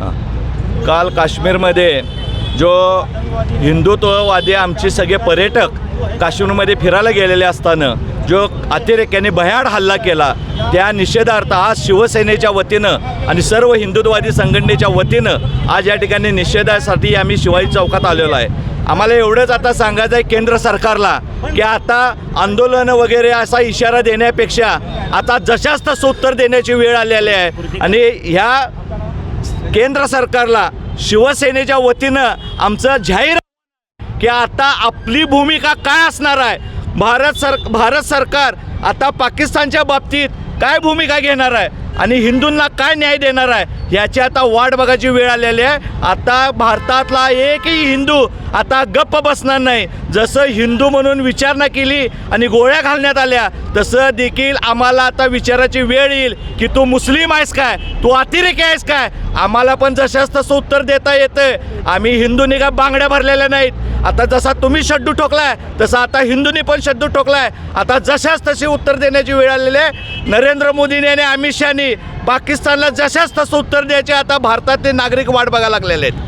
काल काश्मीरमध्ये जो हिंदुत्ववादी आमचे सगळे पर्यटक काश्मीरमध्ये फिरायला गेलेले असताना जो अतिरेक्याने भयाड हल्ला केला त्या निषेधार्थ आज शिवसेनेच्या वतीनं आणि सर्व हिंदुत्ववादी संघटनेच्या वतीनं आज या ठिकाणी निषेधासाठी आम्ही शिवाजी चौकात आलेलो आहे. आम्हाला एवढंच आता सांगायचं आहे केंद्र सरकारला की आता आंदोलन वगैरे असा इशारा देण्यापेक्षा आता जशाच तसं उत्तर देण्याची वेळ आलेली आहे. आणि ह्या केंद्र सरकारला शिवसेनेच्या वतीनं आमचं जाहीर की आता आपली भूमिका काय असणार आहे? भारत सर भारत सरकार आता पाकिस्तानच्या बाबतीत काय भूमिका घेणार आहे? आणि हिंदूंना काय न्याय देणार आहे? याची आता वाट बघायची वेळ आलेली आहे. आता भारतातला एकही हिंदू आता गप्प बसणार नाही. जसं हिंदू म्हणून विचारणा केली आणि गोळ्या घालण्यात आल्या तसं देखील आम्हाला आता विचाराची वेळ येईल की तू मुस्लिम आहेस काय? तू अतिरेकी आहेस काय? आम्हाला पण जशाच तसं उत्तर देता येतं आम्ही हिंदूंनी का बांगड्या भरलेल्या नाहीत. आता जसा तुम्ही शड्डू ठोकलाय तसा आता हिंदूंनी पण शड्डू ठोकलाय. आता जशाच तशी उत्तर देण्याची वेळ आलेली आहे. नरेंद्र मोदींनी आणि अमित शहानी पाकिस्तानला जशाच तसं उत्तर द्यायचे आता भारतातले नागरिक वाट बघायला लागलेले आहेत.